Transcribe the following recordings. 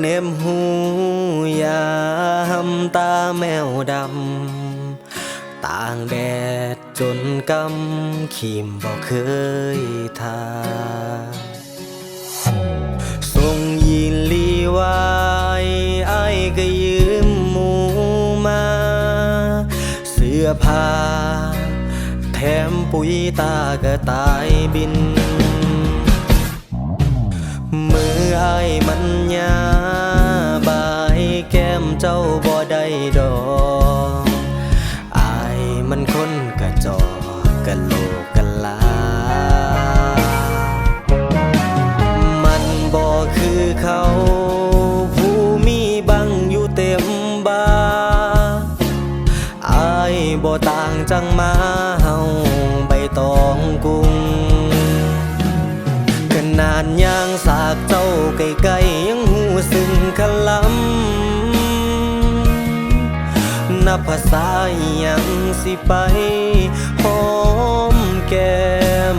เนมหูยามตาแมวดำ ต่างแดดจนกำขีมบ่เคยทาส่งยินลีไว้ไอ้ก็ยืมหมูมา เสื้อผ้า แถมปุ๋ยตาก็ตายบิน มือไอ้มัน บ่ต่างจังมาเฮาใบตองกุงขนาดย่างสากเจ้าไกลๆยังหูซึ้งคลำนับภาษายังสิไปหอมแก้ม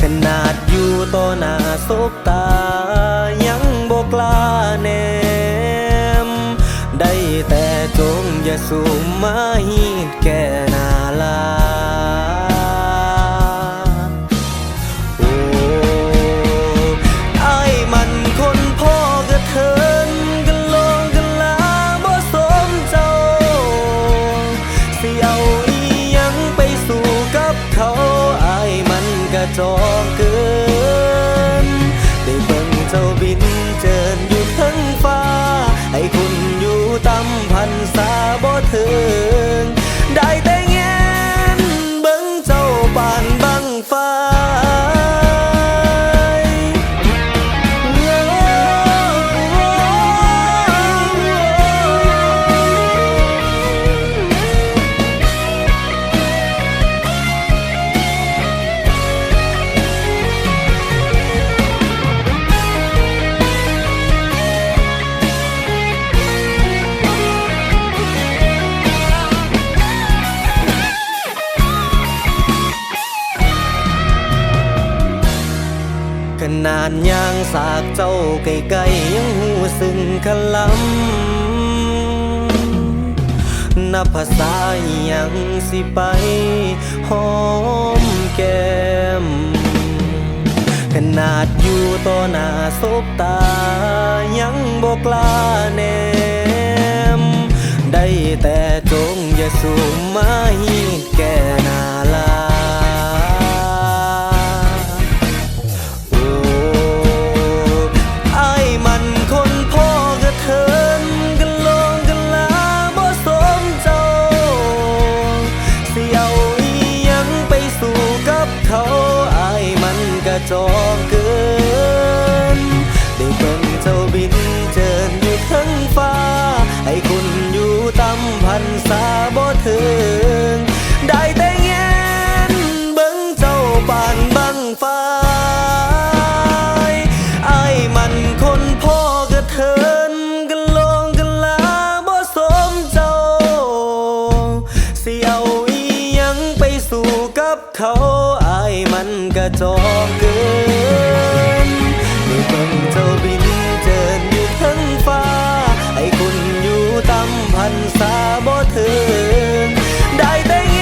ขนาดอยู่ต่อหน้าศบตายังบอกกล้าแนม ได้แต่จง อย่าสูมมาฮีดแก่นา ขนาดย่างสากเจ้าไกลๆยังหูซึ้งคลำนับภาษาอิหยังสิไปหอมแก้มขนาดอยู่ต่อหน้าศบตายังบอกล้าแนม ได้แต่จงอย่าสูมมาฮีแก่ กับเขาอายมันกระจอกเกินไม่ต้องเจ้าบินเจินอยู่ทั้งฟ้า ให้คุณอยู่ตำพันษาบ่ถึงได้แต่แง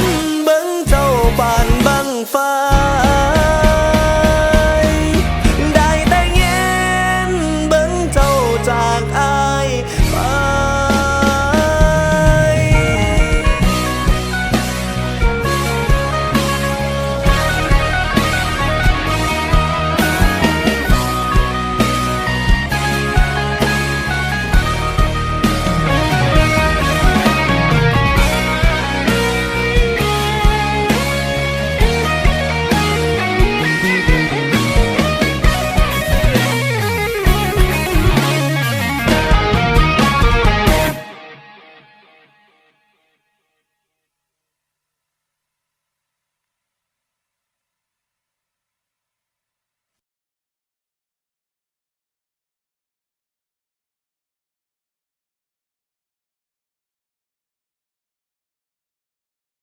นเบิ่งเจ้าปานบังฟ้า